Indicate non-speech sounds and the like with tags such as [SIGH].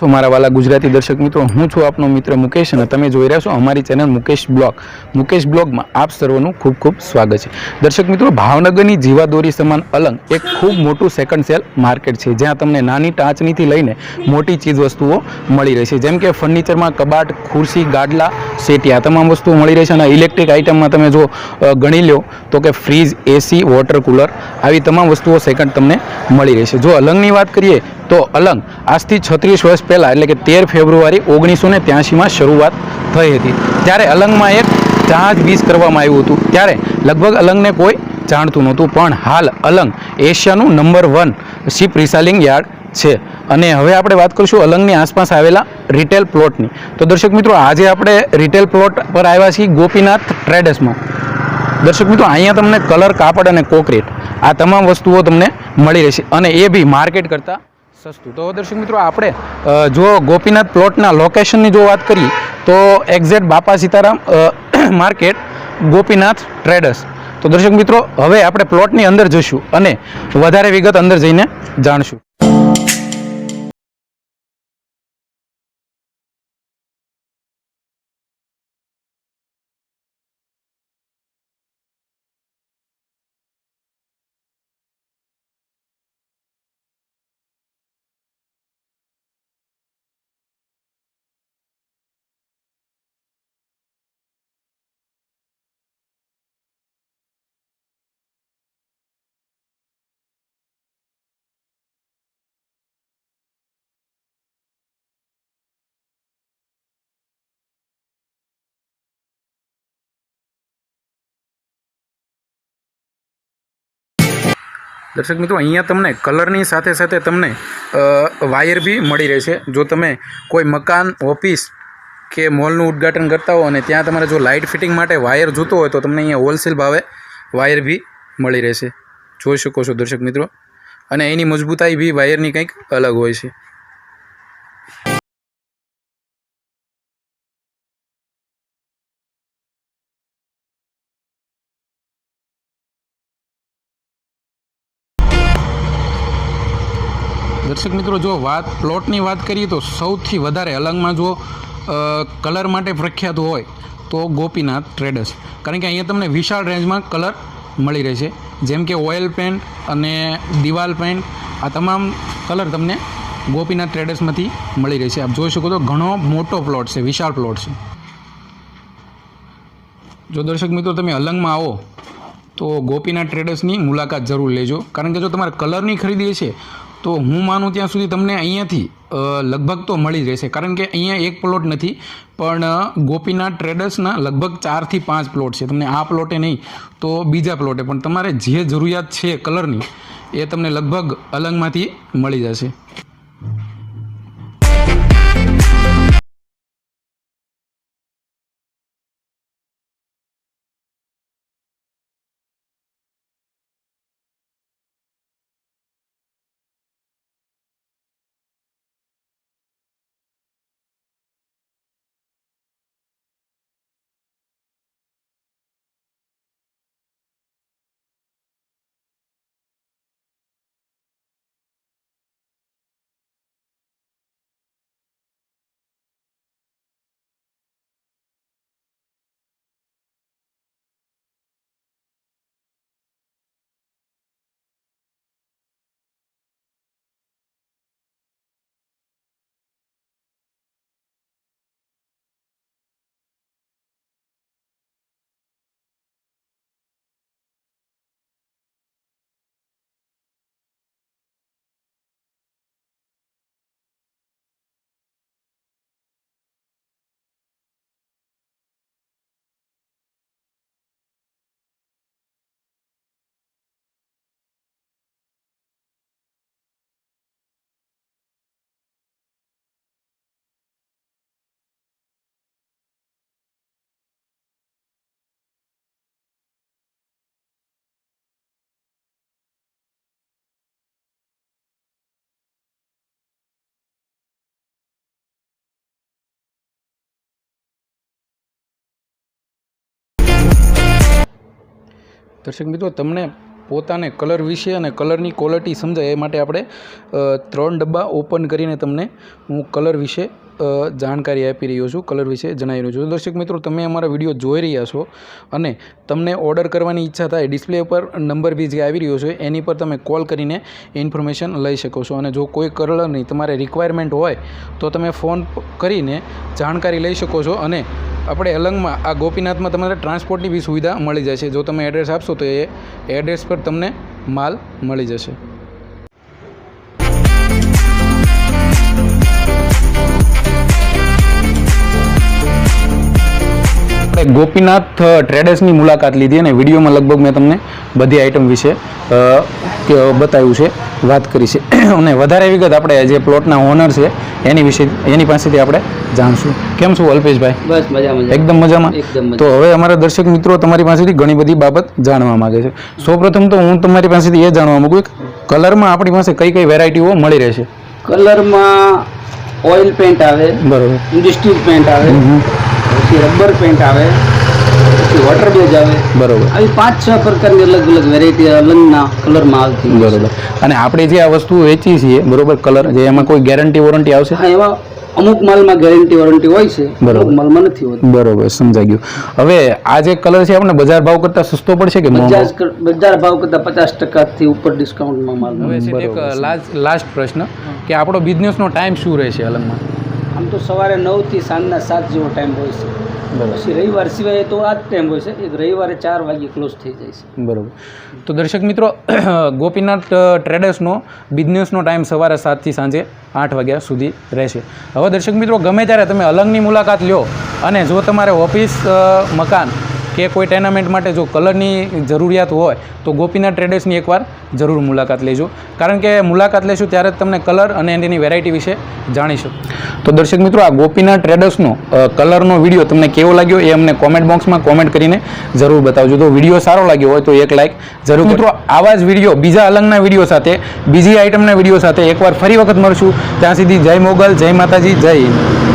તો મારા વાલા ગુજરાતી દર્શક મિત્રો, હું છું આપનો મિત્ર મુકેશ અને તમે જોઈ રહ્યા છો અમારી ચેનલ મુકેશ બ્લોગ. મુકેશ બ્લોગમાં આપ સર્વનું ખૂબ ખૂબ સ્વાગત છે. દર્શક મિત્રો, ભાવનગરની જીવાદોરી સમાન અલંગ એક ખૂબ મોટું સેકન્ડ સેલ માર્કેટ છે, જ્યાં તમને નાની ટાંચનીથી લઈને મોટી ચીજ વસ્તુઓ મળી રહેશે. જેમ કે ફર્નિચરમાં કબાટ, ખુરશી, ગાડલા સેટી આ તમામ વસ્તુઓ મળી રહેશે અને ઇલેક્ટ્રિક આઇટમમાં તમે જો ગણી લો તો કે ફ્રીજ એસી વોટર કુલર આવી તમામ વસ્તુઓ સેકન્ડ તમને મળી રહેશે. જો અલંગની વાત કરીએ તો અલંગ. આજથી છત્રીસ વર્ષ પહેલાં, એટલે કે તેર ફેબ્રુઆરી ઓગણીસો ને ત્યાસીમાં શરૂઆત થઈ હતી. ત્યારે અલંગમાં એક જહાજ વીજ કરવામાં આવ્યું હતું. ત્યારે લગભગ અલંગને કોઈ જાણતું નહોતું, પણ હાલ Alang એશિયાનું number one ship recycling yard છે. અને હવે આપણે વાત કરીશું અલંગની આસપાસ આવેલા રિટેલ પ્લોટની. તો દર્શક મિત્રો, આજે આપણે રિટેલ પ્લોટ પર આવ્યા છીએ ગોપીનાથ ટ્રેડર્સમાં. દર્શક મિત્રો, અહીંયા તમને કલર કાપડ અને કોકરેટ આ તમામ વસ્તુઓ તમને મળી રહેશે. અને એ બી માર્કેટ કરતાં સસ્તું તો દર્શક મિત્રો, આપણે જો ગોપીનાથ પ્લોટના લોકેશનની જો વાત કરીએ, તો એક્ઝેક્ટ બાપા સીતારામ માર્કેટ ગોપીનાથ ટ્રેડર્સ તો દર્શક મિત્રો, હવે આપણે પ્લોટની અંદર જઈશું અને વધારે વિગત અંદર જઈને જાણશું. દર્શક મિત્રો, અહીંયા તમને કલરની સાથે સાથે તમને વાયર બી મળી રહેશે. જો તમે કોઈ મકાન, ઓફિસ કે મોલનું ઉદ્ઘાટન કરતા હો અને ત્યાં તમારે જો લાઇટ ફિટિંગ માટે વાયર જોતો હોય તો તમને અહીંયા હોલસેલ ભાવે વાયર બી મળી રહેશે. જોઈ શકો છો દર્શક મિત્રો. અને એની મજબૂતાઈ બી વાયરની કંઈક અલગ હોય છે. દર્શક મિત્રો, જો વાત, પ્લોટની વાત કરીએ તો સૌથી વધારે અલંગમાં જો કલર માટે પ્રખ્યાત હોય તો ગોપીનાથ ટ્રેડર્સ કારણ કે અહીંયા તમને વિશાળ રેન્જમાં કલર મળી રહેશે. જેમ કે ઓઇલ પેન્ટ અને દિવાલ પેન્ટ આ તમામ કલર તમને ગોપીનાથ ટ્રેડર્સમાંથી મળી રહેશે. આપ જોઈ શકો તો ઘણો મોટો પ્લોટ છે, વિશાળ પ્લોટ છે. જો દર્શક મિત્રો, તમે અલંગમાં આવો, તો ગોપીનાથ ટ્રેડર્સની મુલાકાત જરૂર લેજો. કારણ કે જો તમારે કલરની ખરીદી છે તો હું માનું ત્યાં સુધી તમને અહીંયાથી લગભગ તો મળી રહેશે. કારણ કે અહીંયા એક પ્લોટ નથી, પણ ગોપીનાથ ટ્રેડર્સના લગભગ ચારથી પાંચ પ્લોટ છે. તમને આ પ્લોટે નહીં, તો બીજા પ્લોટે પણ તમારે જે જરૂરિયાત છે કલરની એ તમને લગભગ અલંગમાંથી મળી જશે. દર્શક મિત્રો, તમને પોતાને કલર વિશે અને કલરની ક્વોલિટી સમજાય એ માટે આપણે ત્રણ ડબ્બા ઓપન કરીને તમને હું કલર વિશે જાણકારી આપી રહ્યો છું, કલર વિશે જણાવી રહ્યો છું. દર્શક મિત્રો, તમે અમારા વીડિયો જોઈ રહ્યા છો અને તમને ઓર્ડર કરવાની ઈચ્છા થાય ડિસ્પ્લે પર નંબર બી જે આવી રહ્યો છે, એની પર તમે કોલ કરીને ઇન્ફોર્મેશન લઈ શકો છો. અને જો કોઈ કલરની તમારે રિક્વાયરમેન્ટ હોય, તો તમે ફોન કરીને જાણકારી લઈ શકો છો અને આપણે અલંગમાં આ ગોપીનાથમાં તમારે ટ્રાન્સપોર્ટની બી સુવિધા મળી જશે જો તમે એડ્રેસ આપશો તો એ એડ્રેસ પર તમને માલ મળી જશે. ગોપીનાથ ટ્રેડર્સની મુલાકાત લીધી અને વિડીયોમાં લગભગ મેં તમને બધી આઇટમ વિશે બતાવ્યું છે, વાત કરી છે. અને વધારે વિગત આપણે જે પ્લોટના ઓનર છે એની વિશે એની પાસેથી આપણે જાણશું. કેમ છું અલ્પેશભાઈ? બસ એકદમ મજામાં? એકદમ તો હવે અમારા દર્શક મિત્રો તમારી પાસેથી ઘણી બધી બાબત જાણવા માગે છે. સૌપ્રથમ તો હું તમારી પાસેથી એ જાણવા માગું કે કલરમાં આપણી પાસે કઈ કઈ વેરાયટીઓ મળી રહેશે? કલરમાં ઓઇલ પેન્ટ આવે બરોબર. ઇન્ડસ્ટ્રીયલ પેન્ટ આવે પછી રબર પેન્ટ આવે પછી વોટર બેઝ આવે. બરોબર. આવી પાંચ છ પ્રકારની અલગ અલગ વેરાયટી અલગના કલરમાં આવતી બરોબર. અને આપણે જે આ વસ્તુ વેચી છીએ બરોબર કલર જે એમાં કોઈ ગેરંટી વોરંટી આવશે? હા એવા અમુક માલમાં ગેરંટી વોરંટી હોય છે બરોબર. અમુક માલમાં નથી હોતી. બરોબર સમજાઈ ગયું. હવે આ જે કલર છે આપણે બજાર ભાવ કરતાં સસ્તો પડશે કે? બજાર ભાવ કરતાં પચાસ ટકાથી ઉપર ડિસ્કાઉન્ટમાં માલ હવે છે એક લાસ્ટ લાસ્ટ પ્રશ્ન કે આપણો બિઝનેસનો ટાઈમ શું રહેશે અલગમાં આમ તો સવારે નવથી સાંજના સાત જેવો ટાઈમ હોય છે. પછી રવિવાર સિવાય તો આ જ ટાઈમ હોય છે એક રવિવારે ચાર વાગે ક્લોઝ થઈ જાય છે. બરોબર. તો દર્શક મિત્રો [COUGHS] ગોપીનાથ ટ્રેડર્સનો બિઝનેસનો ટાઈમ સવારે સાતથી સાંજે આઠ વાગ્યા સુધી રહેશે. હવે દર્શક મિત્રો ગમે ત્યારે તમે અલંગની મુલાકાત લ્યો અને જો તમારે ઓફિસ મકાન કે કોઈ ટેર્નામેન્ટ માટે જો કલરની જરૂરિયાત હોય તો ગોપીનાથ ટ્રેડર્સની એકવાર જરૂર મુલાકાત લેજો. કારણ કે મુલાકાત લેશું ત્યારે જ તમને કલર અને એની વેરાયટી વિશે જાણીશું. તો દર્શક મિત્રો આ ગોપીનાથ ટ્રેડર્સનો કલરનો વીડિયો તમને કેવો લાગ્યો એ અમને કોમેન્ટ બોક્સમાં કોમેન્ટ કરીને જરૂર બતાવજો. તો વીડિયો સારો લાગ્યો હોય તો એક લાઇક જરૂર મિત્રો આવા જ વીડિયો બીજા અલંગના વીડિયો સાથે બીજી આઇટમના વીડિયો સાથે એકવાર ફરી વખત મળશું. ત્યાં સુધી જય મોગલ જય માતાજી જય હિન્દ.